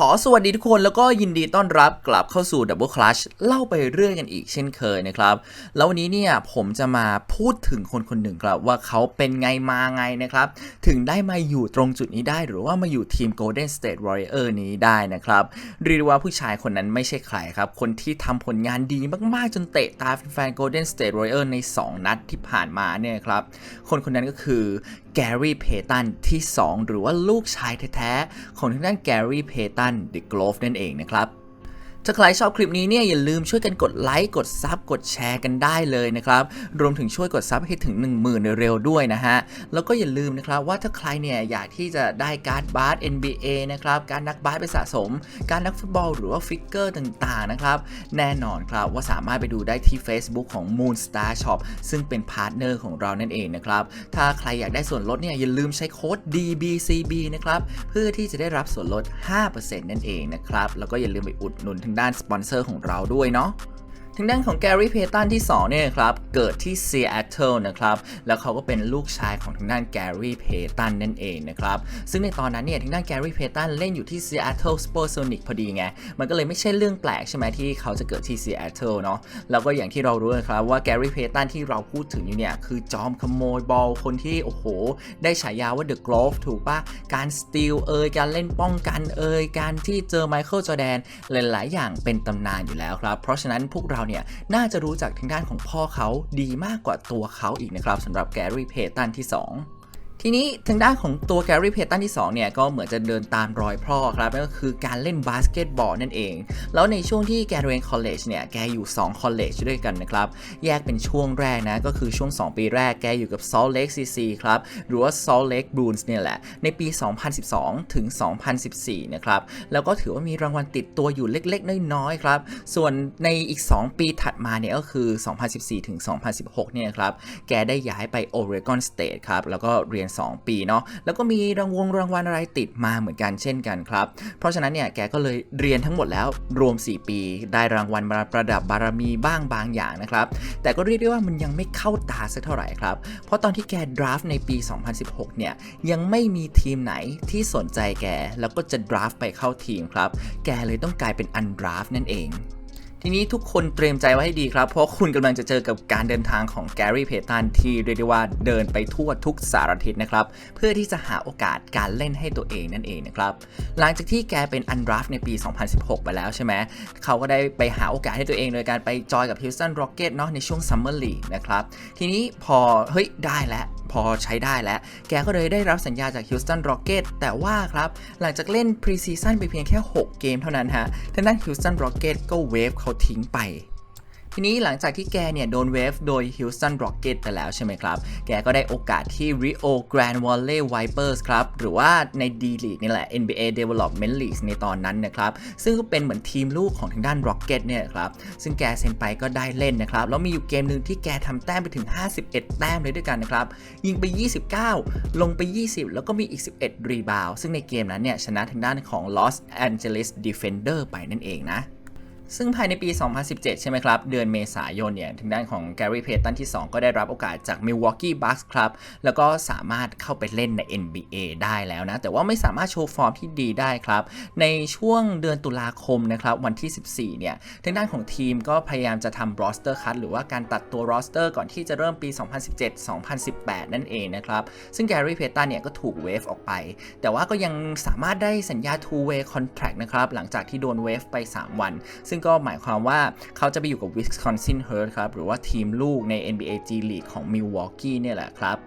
ขอสวัสดีทุกคนแล้วก็ยินดีต้อนรับกลับเข้าสู่ Double Clutch เล่าไปเรื่อยกันอีกเช่นเคยนะครับ แล้ววันนี้เนี่ยผมจะมาพูดถึงคนคนหนึ่งครับ ว่าเขาเป็นไงมาไงนะครับ ถึงได้มาอยู่ตรงจุดนี้ได้หรือว่ามาอยู่ทีม Golden State Warrior นี้ได้นะครับเรียกได้ว่าผู้ชายคนนั้นไม่ใช่ใครครับ คนที่ทำผลงานดีมากๆ จนเตะตาแฟนๆ Golden State Warrior ใน 2 นัดที่ผ่านมาเนี่ยครับคนคนนั้นก็คือแกรี่เพตันที่ 2 หรือว่าลูกชายแท้ๆของทางด้านแกรี่เพตันเดอะโกลฟนั่นเองนะครับ ถ้าใครชอบคลิปนี้เนี่ยอย่าลืมช่วยกันกดไลค์กดซับกดแชร์กันได้เลยนะครับ รวมถึงช่วยกดซับให้ถึง 1 0,000เร็วด้วยนะฮะ แล้วก็อย่าลืมนะครับว่าถ้าใครเนี่ยอยากที่จะได้การ์ดบาส NBA นะครับการนักบาสไปสะสม การนักฟุตบอลหรือว่าฟิกเกอร์ต่างๆนะครับแน่นอนครับว่าสามารถไปดูได้ที่ Facebook ของ Moonstar Shop ซึ่งเป็นพาร์ทเนอร์ของเรานั่นเองนะครับถ้าใครอยากได้ส่วนลดเนี่ยอย่าลืมใช้โค้ด DBCB นะครับเพื่อที่จะได้รับส่วนลด 5%นั่นเองนะครับแล้วก็อย่าลืมไปอุดหนุนทางด้านสปอนเซอร์ของเราด้วยเนาะ ทางด้านของแกรี่เพตันที่2เนี่ยครับเกิดที่ซีแอตเทิลนะครับแล้วเขาก็เป็นลูกชายของทางด้านแกรี่เพตันนั่นเองนะครับซึ่งในตอนนั้นเนี่ยทางด้านแกรี่เพตันเล่นอยู่ที่ซีแอตเทิลสปอร์โซนิกพอดีไงมันก็เลยไม่ใช่เรื่องแปลกใช่ไหมที่เขาจะเกิดที่ซีแอตเทิลเนาะแล้วก็อย่างที่เรารู้นะครับว่าแกรี่เพตันที่เราพูดถึงอยู่เนี่ยคือจอมขโมยบอลคนที่โอ้โห ได้ฉายาว่าเดอะกลฟถูกปะการสตีลเอยการเล่นป้องกันเอยการที่เจอไมเคิลจอแดนหลาย ๆ อย่างเป็นตำนานอยู่แล้วครับเพราะฉะนั้นพวกเราเนี่ยน่าจะรู้จักทางด้านของพ่อเขาดีมากกว่าตัวเขาอีกนะครับสำหรับแกรี่เพตันที่ 2 ทีนี้ทางด้านของตัวแกรี่เพตันที่2เนี่ยก็เหมือนจะเดินตามรอยพ่อครับนั่นก็คือการเล่นบาสเกตบอลนั่นเอง แล้วในช่วงที่แกเรียนคอลเลจเนี่ยแกอยู่2คอลเลจด้วยกันนะครับแยกเป็นช่วงแรกนะก็คือช่วง 2 ปีแรกแกอยู่กับ Salt Lake CC ครับหรือว่า Salt Lake Bruins เนี่ยแหละในปี 2012 ถึง 2014 นะครับแล้วก็ถือว่ามีรางวัลติดตัวอยู่เล็กๆ น้อยๆครับส่วนในอีก 2 ปีถัดมาเนี่ยก็คือ 2014 ถึง 2016 เนี่ยครับแกได้ย้ายไป Oregon State ครับแล้วก็เรียน2 ปีเนาะแล้วก็มีรางวงรางวัลอะไรติดมาเหมือนกันเช่นกันครับ เพราะฉะนั้นเนี่ยแกก็เลยเรียนทั้งหมดแล้วรวม 4 ปี ได้รางวัลมาประดับบารมีบ้างบางอย่างนะครับแต่ก็เรียกได้ว่ามันยังไม่เข้าตาสักเท่าไหร่ครับเพราะตอนที่แกดราฟในปี 2016 เนี่ยยังไม่มีทีมไหนที่สนใจแกแล้วก็จะดราฟไปเข้าทีมครับแกเลยต้องกลายเป็นอันดราฟนั่นเอง ทีนี้ทุกคนเตรียมใจไว้ให้ดีครับ เพราะคุณกำลังจะเจอกับการเดินทางของแกรี่เพตันที่เรียกได้ว่าเดินไปทั่วทุกสารทิศนะครับ เพื่อที่จะหาโอกาสการเล่นให้ตัวเองนั่นเองนะครับ หลังจากที่แกเป็นอันดราฟในปี 2016 ไปแล้วใช่ไหมเขาก็ได้ไปหาโอกาสให้ตัวเองโดยการไปจอยกับฮิ u สตันร็อกเก็ตเนาะในช่วงซัมเมอร์ลีกนะครับ ทีนี้พอเฮ้ยได้แล้ว อใช้ได้แล้ว แกก็เลยได้รับสัญญาจากฮิ u สตันร็อกเก็ตแต่ว่าครับ หลังจากเล่นพรีซีซั่นไปเพียงแค่ 6 เกมเท่านั้นฮะทางด้านฮิ u สตันร็อกเก็ตก็เวฟเขาทิ้งไป ทีนี้หลังจากที่แกเนี่ยโดนเวฟโดย Houston Rockets ไปแล้วใช่ไหมครับ แกก็ได้โอกาสที่ Rio Grande Valley Vipers ครับ หรือว่าใน D League นี่แหละ NBA Development League ในตอนนั้นนะครับ ซึ่งก็เป็นเหมือนทีมลูกของทางด้าน Rocket เนี่ยครับ ซึ่งแกเซ็นไปก็ได้เล่นนะครับ แล้วมีอยู่เกมหนึ่งที่แกทำแต้มไปถึง 51 แต้มเลยด้วยกันนะครับ ยิงไป 29 ลงไป 20 แล้วก็มีอีก 11 รีบาวซึ่งในเกมนั้นเนี่ยชนะทางด้านของ Los Angeles Defender ไปนั่นเองนะ ซึ่งภายในปี 2017 ใช่ไหมครับ เดือนเมษายนเนี่ย ทางด้านของแกรี่เพตันที่ 2 ก็ได้รับโอกาสจาก Milwaukee Bucks ครับ แล้วก็สามารถเข้าไปเล่นใน NBA ได้แล้วนะ แต่ว่าไม่สามารถโชว์ฟอร์มที่ดีได้ครับ ในช่วงเดือนตุลาคมนะครับ วันที่ 14 เนี่ย ทางด้านของทีมก็พยายามจะทำ roster cut หรือว่าการตัดตัว roster ก่อนที่จะเริ่มปี 2017-2018 นั่นเองนะครับ ซึ่งแกรี่เพตันเนี่ยก็ถูกเวฟออกไป แต่ว่าก็ยังสามารถได้สัญญา two way contract นะครับ หลังจากที่โดนเวฟไป 3 วัน ซึ่งก็หมายความว่าเขาจะไปอยู่กับ Wisconsin Herd ครับ หรือว่าทีมลูกใน NBA G League ของ Milwaukee เนี่ยแหละครับ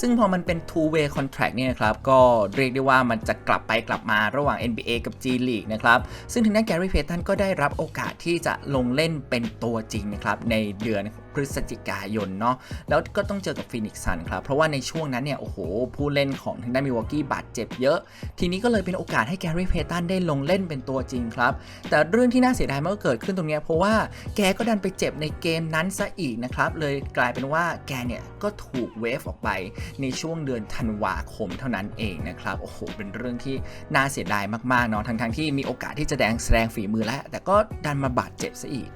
ซึ่งพอมันเป็น two way contract เนี่ยครับ ก็เรียกได้ว่ามันจะกลับไปกลับมาระหว่าง NBA กับ G League นะครับ ซึ่งทางด้านแกรี่เพตันก็ได้รับโอกาสที่จะลงเล่นเป็นตัวจริงนะครับ ในเดือน ฤศจิกายนเนาะแล้วก็ต้องเจอกับฟินิกซ์ซันครับ เพราะว่าในช่วงนั้นเนี่ย โอ้โห ผู้เล่นของทางด้านมิวอกกี้บาดเจ็บเยอะ ทีนี้ก็เลยเป็นโอกาสให้แกรี่เพตันได้ลงเล่นเป็นตัวจริงครับ แต่เรื่องที่น่าเสียดายมันก็เกิดขึ้นตรงนี้เพราะว่าแกก็ดันไปเจ็บในเกมนั้นซะอีกนะครับ เลยกลายเป็นว่าแกเนี่ยก็ถูกเวฟออกไปในช่วงเดือนธันวาคมเท่านั้นเองนะครับ โอ้โห เป็นเรื่องที่น่าเสียดายมากๆเนาะทั้งๆที่มีโอกาสที่จะแสดงแสดงฝีมือแล้ว แต่ก็ดันมาบาดเจ็บซะอีก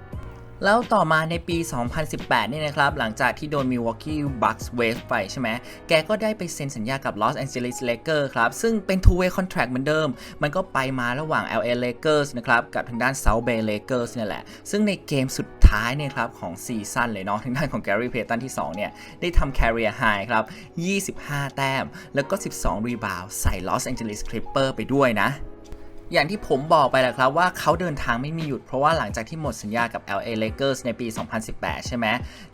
แล้วต่อมาในปี 2018 เนี่ยนะครับ หลังจากที่โดน Milwaukee Bucks wave ไปใช่ไหม แกก็ได้ไปเซ็นสัญญากับ Los Angeles Lakers ครับ ซึ่งเป็น two way contract เหมือนเดิม มันก็ไปมาระหว่าง LA Lakers นะครับ กับทางด้าน South Bay Lakers เนี่ยแหละ ซึ่งในเกมสุดท้ายเนี่ยครับของซีซั่นเลยเนาะทางด้านของ Gary Payton ที่ 2 เนี่ย ได้ทำ career high ครับ 25 แต้ม แล้วก็ 12 รีบาวใส่ Los Angeles Clippers ไปด้วยนะ อย่างที่ผมบอกไปแหละครับว่าเขาเดินทางไม่มีหยุด เพราะว่าหลังจากที่หมดสัญญากับ LA Lakers ในปี 2018 ใช่ไหม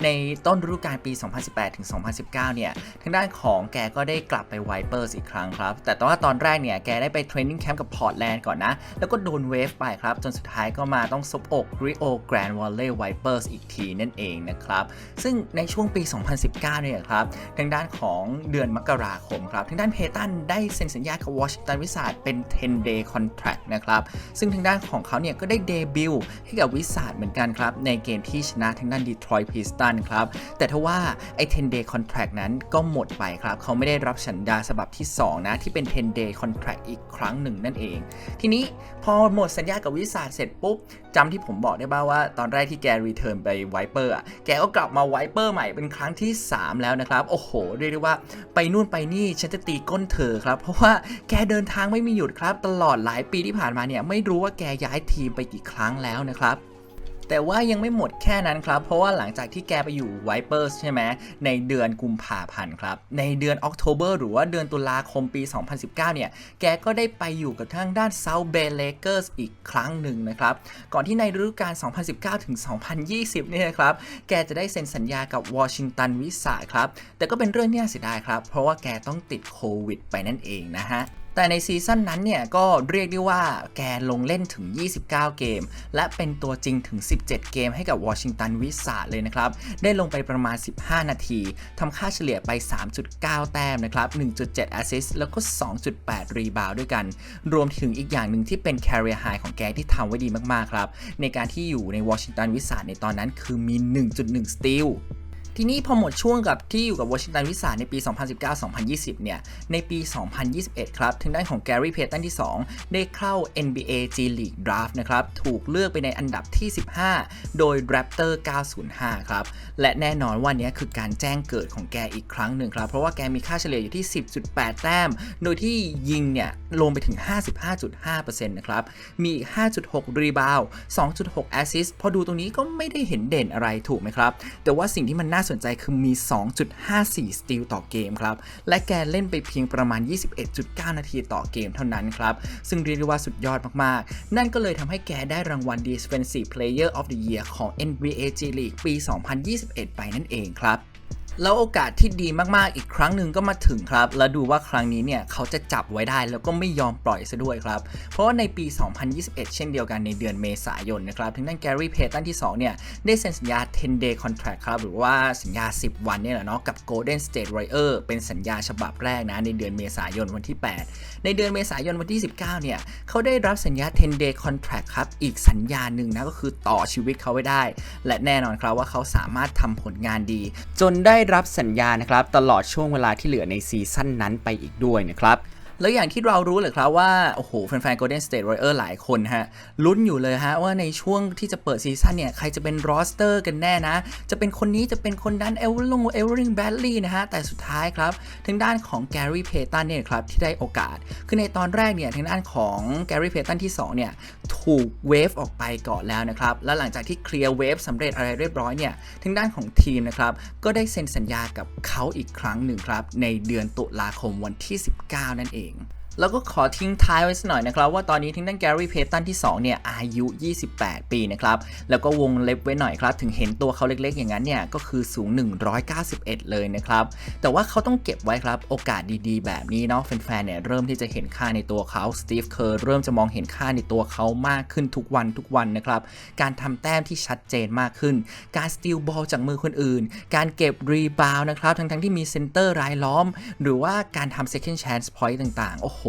ในต้นฤดูกาลปี 2018 ถึง 2019 เนี่ย ทางด้านของแกก็ได้กลับไป Vipers อีกครั้งครับ แต่ว่าตอนแรกเนี่ย แกได้ไปเทรนนิ่งแคมป์กับ Portland ก่อนนะ แล้วก็โดนเวฟไปครับ จนสุดท้ายก็มาต้องซบอก Rio Grande Valley Vipers อีกทีนั่นเองนะครับ ซึ่งในช่วงปี 2019 เนี่ยครับ ทางด้านของเดือนมกราคมครับ ทางด้านเพตันได้เซ็นสัญญากับวอชิงตันวิสาดเป็น 10 day contract นะครับ ซึ่งทางด้านของเขาเนี่ยก็ได้เดบิวต์ให้กับวิสาดเหมือนกันครับ ในเกมที่ชนะทางด้าน Detroit Pistons ครับ แต่ทว่าไอ้ 10 day contract นั้นก็หมดไปครับ เขาไม่ได้รับสัญญาฉบับที่ 2 นะ ที่เป็น 10 day contract อีกครั้งหนึ่งนั่นเอง ทีนี้พอหมดสัญญากับวิสาดเสร็จปุ๊บจำที่ผมบอกได้บ้างว่าตอนแรกที่แกรีเทิร์นไปไวเปอร์อะแกก็กลับมาไวเปอร์ใหม่เป็นครั้งที่ 3 แล้วนะครับ โอ้โห เรียกได้ว่าไปนู่นไปนี่ฉันจะตีก้นเธอครับ เพราะว่าแกเดินทางไม่มีหยุดครับตลอดหลายปีที่ผ่านมาเนี่ยไม่รู้ว่าแกย้ายทีมไปกี่ครั้งแล้วนะครับแต่ว่ายังไม่หมดแค่นั้นครับ เพราะว่าหลังจากที่แกไปอยู่ Vipers ใช่ไหมในเดือนกุมภาพันธ์ครับ ในเดือน October หรือว่าเดือนตุลาคมปี 2019 เนี่ย แกก็ได้ไปอยู่กับทางด้าน South Bay Lakers อีกครั้งหนึ่งนะครับ ก่อนที่ในฤดูกาล 2019 ถึง 2020 เนี่ยนะครับ แกจะได้เซ็นสัญญากับวอชิงตันวิสาครับ แต่ก็เป็นเรื่องที่น่าเสียดายครับ เพราะว่าแกต้องติดโควิดไปนั่นเองนะฮะ แต่ในซีซั่นนั้นเนี่ยก็เรียกได้ว่าแกลงเล่นถึง 29 เกม และเป็นตัวจริงถึง 17 เกมให้กับวอชิงตันวิสาเลยนะครับ ได้ลงไปประมาณ 15 นาทีทำค่าเฉลี่ยไป 3.9 แต้มนะครับ 1.7 แอสซิสต์แล้วก็ 2.8 รีบาวด้วยกัน รวมถึงอีกอย่างหนึ่งที่เป็น career high ของแกที่ทำไว้ดีมากๆครับ ในการที่อยู่ในวอชิงตันวิสาในตอนนั้นคือมี 1.1 สตีล ทีนี้พอหมดช่วงกับที่อยู่กับวอชิงตันวิสาในปี 2019-2020 เนี่ย ในปี 2021 ครับทางด้านของแกรี่เพตันที่ 2 ได้เข้า NBA G League Draft นะครับ ถูกเลือกไปในอันดับที่ 15 โดย Raptor 905 ครับ และแน่นอนว่านี้คือการแจ้งเกิดของแกอีกครั้งหนึ่งครับ เพราะว่าแกมีค่าเฉลี่ยอยู่ที่ 10.8 แต้ม โดยที่ยิงเนี่ยลงไปถึง 55.5%นะครับ มี 5.6 รีบาว 2.6 แอสซิสพอดูตรงนี้ก็ไม่ได้เห็นเด่นอะไรถูกไหมครับ แต่ว่าสิ่งที่มันน่าสนใจคือมี 2.54 สตีลต่อเกมครับ และแกเล่นไปเพียงประมาณ 21.9 นาทีต่อเกมเท่านั้นครับ ซึ่งเรียกได้ว่าสุดยอดมากๆ นั่นก็เลยทำให้แกได้รางวัล Defensive Player of the Year ของ NBA G League ปี 2021 ไปนั่นเองครับ แล้วโอกาสที่ดีมากๆอีกครั้งหนึ่งก็มาถึงครับ แล้วดูว่าครั้งนี้เนี่ยเขาจะจับไว้ได้แล้วก็ไม่ยอมปล่อยซะด้วยครับ เพราะว่าในปี 2021 เช่นเดียวกันในเดือนเมษายนนะครับทางด้านแกรี่เพตันที่2เนี่ยได้เซ็นสัญญา 10 day contract ครับ หรือว่าสัญญา 10 วันเนี่ยแหละเนาะกับ Golden State Warrior เป็นสัญญาฉบับแรกนะในเดือนเมษายนวันที่ 8 ในเดือนเมษายนวันที่ 19 เนี่ยเขาได้รับสัญญา 10 day contract ครับอีกสัญญาหนึ่งนะก็คือต่อชีวิตเขาไว้ได้ และแน่นอนครับว่าเขาสามารถทำผลงานดี จนได้รับสัญญานะครับตลอดช่วงเวลาที่เหลือในซีซั่นนั้นไปอีกด้วยนะครับ แล้วอย่างที่เรารู้เลยครับว่า โอ้โห แฟนๆ Golden State Warrior หลายคนฮะ ลุ้นอยู่เลยฮะ ว่าในช่วงที่จะเปิดซีซั่นเนี่ย ใครจะเป็นรอสเตอร์กันแน่นะ จะเป็นคนนี้จะเป็นคนนั้นเอลลงเอลลิงแบดลีย์นะฮะ แต่สุดท้ายครับทางด้านของแกรี่เพตันเนี่ยครับ ที่ได้โอกาส คือในตอนแรกเนี่ยทางด้านของแกรี่เพตันที่ 2 เนี่ย ถูกเวฟออกไปก่อนแล้วนะครับ แล้วหลังจากที่เคลียร์เวฟสำเร็จอะไรเรียบร้อยเนี่ยทางด้านของทีมนะครับก็ได้เซ็นสัญญากับเขาอีกครั้งหนึ่งครับในเดือนตุลาคมวันที่ 19 นั่นเอง being. แล้วก็ขอทิ้งท้ายไว้สักหน่อยนะครับ ว่าตอนนี้ทั้งด้านแกรี่เพตันที่ 2 เนี่ย อายุ 28 ปีนะครับ แล้วก็วงเล็บไว้หน่อยครับ ถึงเห็นตัวเขาเล็กๆ อย่างนั้นเนี่ย ก็คือสูง 191 เลยนะครับ แต่ว่าเขาต้องเก็บไว้ครับ โอกาสดีๆ แบบนี้เนาะแฟนๆ เนี่ยเริ่มที่จะเห็นค่าในตัวเขาสตีฟเคอร์เริ่มจะมองเห็นค่าในตัวเขามากขึ้นทุกวันทุกวันนะครับการทำแต้มที่ชัดเจนมากขึ้น การสตีลบอลจากมือคนอื่น การเก็บรีบาวนะครับทั้งๆที่มีเซนเตอร์รายล้อม หรือว่าการทำ second chance point ต่างๆ โอ้โห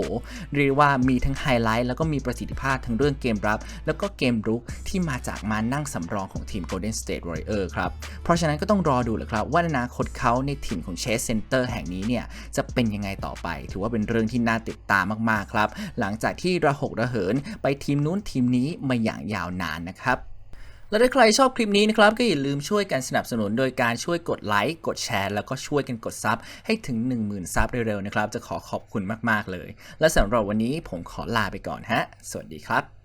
เรียกว่ามีทั้งไฮไลท์แล้วก็มีประสิทธิภาพทั้งเรื่องเกมรับ แล้วก็เกมรุกที่มาจากมานั่งสำรองของทีม Golden State Warrior ครับ เพราะฉะนั้นก็ต้องรอดูแหละครับ ว่าอนาคตเขาในทีมของเชสเซนเตอร์แห่งนี้เนี่ย จะเป็นยังไงต่อไป ถือว่าเป็นเรื่องที่น่าติดตามมาก ๆ ครับ หลังจากที่ระหกระเหินไปทีมนู้นทีมนี้มาอย่างยาวนานนะครับ และถ้าใครชอบคลิปนี้นะครับก็อย่าลืมช่วยกันสนับสนุนโดยการช่วยกดไลค์กดแชร์แล้วก็ช่วยกันกดซับให้ถึง 10,000ซับเร็วๆนะครับจะขอขอบคุณมากๆเลย และสำหรับวันนี้ผมขอลาไปก่อนฮะ สวัสดีครับ